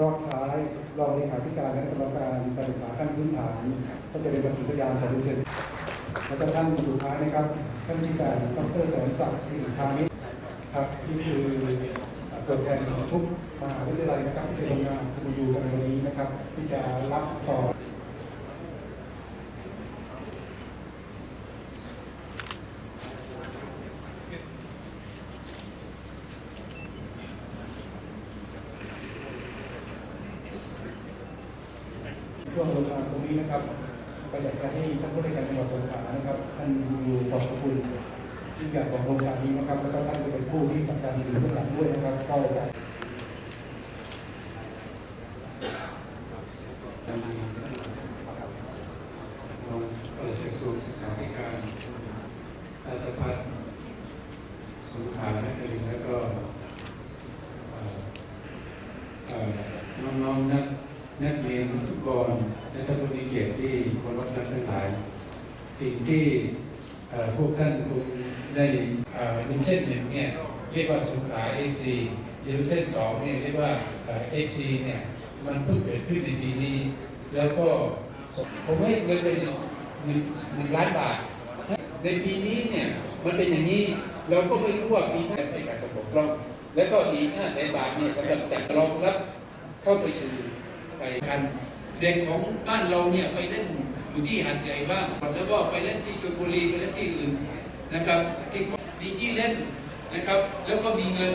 รอบท้ายรองเลขาธิการคณะกรรมการการศึกษาขั้นพื้นฐานก็จะเป็นสักขีพยานของดิฉันเชิญแล้วก็ท่านสุดท้ายนะครับ ท่านที่การดรแสนศักดิ์สิริพานิชครับที่คือตัวแทนของทุกมหาวิทยาลัยนะครับที่เป็นงานครูอยู่กันในวันนี้นะครับ ที่จะรับต่อ ช่วงเวลาตรงนี้นะครับก็อยากจะให้ท่านผู้ในวยการจังหวัดสงขลานะครับท่านดูขอบคุณที่อยากของโครงการนี้นะครับแล้วก็ท่านจะเป็นผู้ที่ผลักดันอยู่เบื้องหลังด้วยนะครับก็อยากระทรวงศึกษาธิการราชพัฒสงขลานครินทร์แล้วก็เอ่อเอ่อน้องๆนัก นักเรียนฟุตบอลและท่านผู้มีเกียรติที่เคารพรักทั้งหลาย สิ่งที่พวกท่านคงได้ดูเส้นหนึ่งเนี่ยเรียกว่าสงขลาเอซีดิวิเส้นสองเนี่ยเรียกว่าเอซีเนี่ยมันเพิ่งเกิดขึ้นในปีนี้ แล้วก็ผมให้เงินไปหนึ่งหนึ่งล้านบาท ในปีนี้เนี่ยมันเป็นอย่างนี้เราก็ไม่รู้ว่าปีหน้าในการกบกพร่องแล้วก็อีกห้าแสนบาทเนี่ยสำหรับจัดรองรับเข้าไปสู่ ไปกัน เด็กของบ้านเราเนี่ยไปเล่นอยู่ที่หัดใหญ่บ้างแล้วก็ไปเล่นที่ชลบุรีไปเล่นที่อื่นนะครับที่มีที่เล่นนะครับ แล้วก็มีเงิน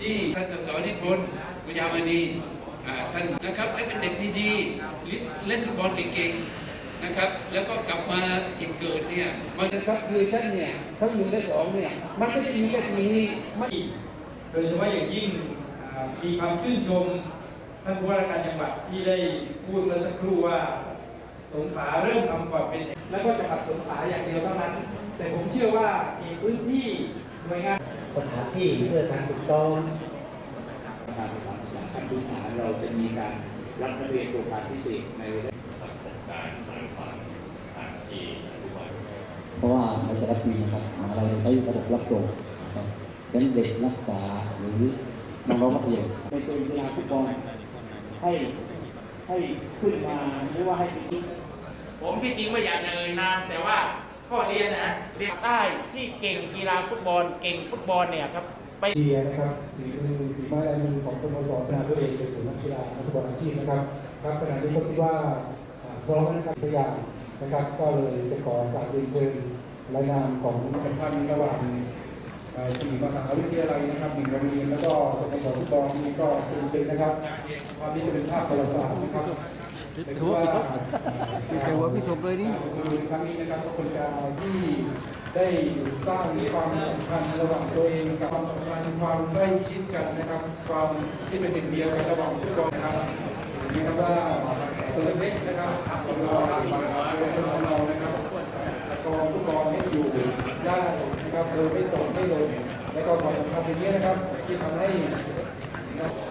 ที่ท่านสสนิพนธ์วิยามณีอ่าท่านนะครับให้เป็นเด็กดีๆเล่นฟุตบอลเก่งๆนะครับ แล้วก็กลับมาถิ่นเกิดเนี่ยมันนะครับคือชั้นเนี่ยทั้งหนึ่งและสองเนี่ยมันไม่ใช่มีแค่ปีนี้มันโดยเฉพาะอย่างยิ่งอ่ามีความชื่นชม ท่านผู้ว่าราชการจังหวัดที่ได้พูดเมื่อสักครู่ว่าสงขลาเริ่มทำก่อนเป็น แล้วก็จังหวัดสงขลาอย่างเดียวเท่านั้น แต่ผมเชื่อว่าอีกพื้นที่หน่วยงานสถานที่เพื่อการฝึกซ้อมการศึกษาศึกษาขั้นพื้นฐานเราจะมีการรับนักเรียนโครงการพิเศษในระดับโครงการสร้างฝันทางที่อนุบาลเพราะว่าในแต่ละปีนะครับมหาลัยใช้ระบบรับโจทย์นะครับเป็นเด็กนักศึกษาหรือน้องๆมัธยมในโซนกีฬาฟุตบอล ให้ให้ขึ้นมาหรือว่าให้มีผมที่จริงไม่อยากจะเอ่ยนามแต่ว่าก็เรียนนะฮะเรียนใต้ที่เก่งกีฬาฟุตบอล เก่งฟุตบอลเนี่ยครับไปเชียร์นะครับฝีมือฝีไม้ลายมือของสโมสรนาตัวเองเป็นศูนย์นักกีฬานักฟุตบอลอาชีพนะครับครับขณะนี้ก็คิดว่าอ่าพร้อมนะครับตัวอย่างนะครับ ก็เลยจะขอกราบเรียนเชิญรายงานของสัมพันธ์ระหว่างเอ่อ สี่มหาวิทยาลัยนะครับหนึ่งโรงเรียนแล้วก็สโมสรฟุตบอลนี้ก็เป็นนะครับภาพนี้จะเป็นภาพประวัติศาสตร์นะครับถือว่าแต่ว่าพี่สมเลยนี่ครั้งนี้นะครับก็เป็นการที่ได้สร้างความสัมพันธ์ระหว่างตัวเองกับความสัมพันธ์ความใกล้ชิดกันนะครับ ความที่เป็นหนึ่งเดียวกันระหว่างฟุตบอลนะครับเห็นะครับว่าตัวเล็กๆนะครับของเรา โดยไม่ตกไม่ลงและก็ความสัมพันธ์อย่างนี้นะครับ ที่ทำให้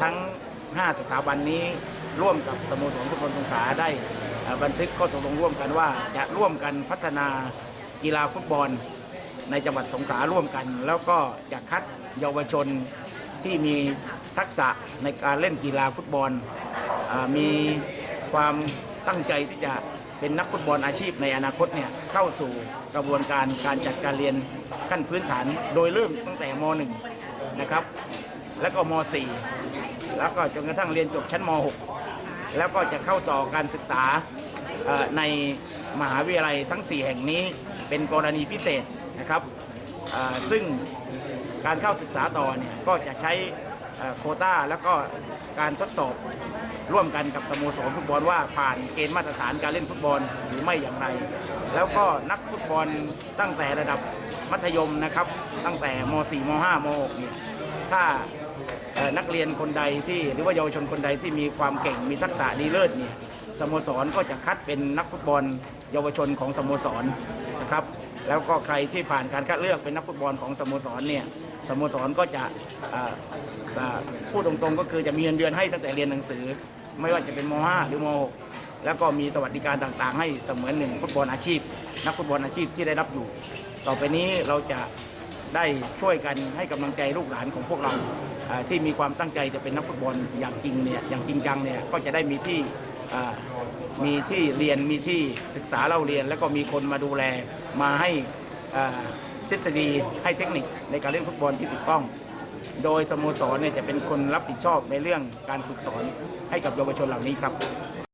ทั้ง 5 สถาบันนี้ร่วมกับสโมสรฟุตบอลสงขลาได้บันทึกข้อตกลงร่วมกันว่า จะร่วมกันพัฒนากีฬาฟุตบอล ในจังหวัดสงขลาร่วมกัน แล้วก็จะคัดเยาวชนที่มีทักษะในการเล่นกีฬาฟุตบอลอมีความตั้งใจที่จะ เป็นนักฟุตบอลอาชีพในอนาคตเนี่ยเข้าสู่กระบวนการการจัดการเรียนขั้นพื้นฐานโดยเริ่มตั้งแต่ม .1 นะครับแล้วก็ม .4 แล้วก็จนกระทั่งเรียนจบชั้นม .6 แล้วก็จะเข้าต่อการศึกษาในมหาวิทยาลัยทั้ง 4 แห่งนี้เป็นกรณีพิเศษนะครับซึ่งการเข้าศึกษาต่อเนี่ยก็จะใช้โคต้าแล้วก็การทดสอบ ร่วมกันกับสโมสรฟุตบอลว่าผ่านเกณฑ์มาตรฐานการเล่นฟุตบอลหรือไม่อย่างไร แล้วก็นักฟุตบอลตั้งแต่ระดับมัธยมนะครับ ตั้งแต่ม .4 ม .5 ม .6 เนี่ยถ้านักเรียนคนใดที่หรือว่าเยาวชนคนใดที่มีความเก่งมีทักษะดีเลิศเนี่ยสโมสรก็จะคัดเป็นนักฟุตบอล เยาวชนของสโมสรนะครับแล้วก็ใครที่ผ่านการคัดเลือกเป็นนักฟุตบอลของสโมสรเนี่ยสโมสรก็จะ พูดตรงๆก็คือจะมีเงินเดือนให้ตั้งแต่เรียนหนังสือ ไม่ว่าจะเป็นม .5 หรือม .6 แล้วก็มีสวัสดิการต่างๆ ให้เสมือนหนึ่งฟุตบอลอาชีพ นักฟุตบอลอาชีพที่ได้รับอยู่ ต่อไปนี้เราจะได้ช่วยกันให้กำลังใจลูกหลานของพวกเราที่มีความตั้งใจจะเป็นนักฟุตบอลอย่างจริงเนี่ยอย่างจริงจังเนี่ยก็จะได้มีที่มีที่เรียนมีที่ศึกษาเล่าเรียน แล้วก็มีคนมาดูแลมาให้ทฤษฎีให้เทคนิคในการเล่นฟุตบอลที่ถูกต้อง โดยสโมสรเนี่ยจะเป็นคนรับผิดชอบในเรื่องการฝึกสอนให้กับเยาวชนเหล่านี้ครับ